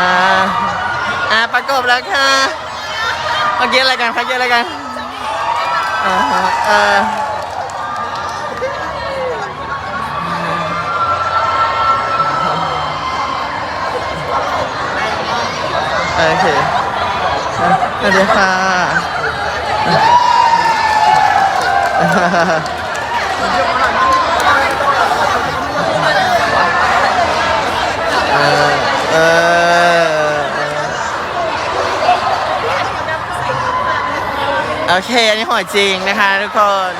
อ่าอ่าประกบแล้วค่ะเมื่อกี้อะไรกันคะเมื่อกี้อะไรกันอ่าเออโอเคอะสวัสดีค่ะ โอเค อันนี้หอยจริงนะคะทุกคน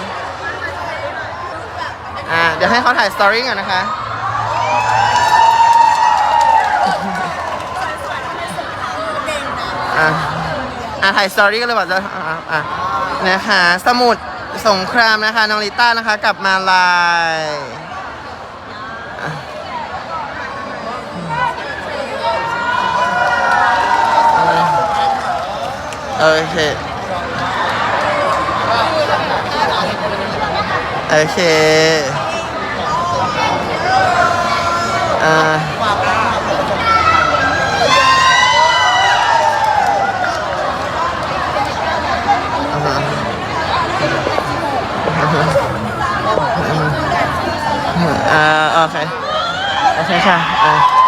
อ่า เดี๋ยวให้เขาถ่ายสตอรี่ก่อนนะคะ อะอะถ่ายสตอรี่กันเลยบอกจะอะอะนะคะ สมุดสงครามนะคะ น้องลิต้านะคะ กลับมาลายโอเค โอเคอ่าอ่าโอเค โอเคค่ะอ่า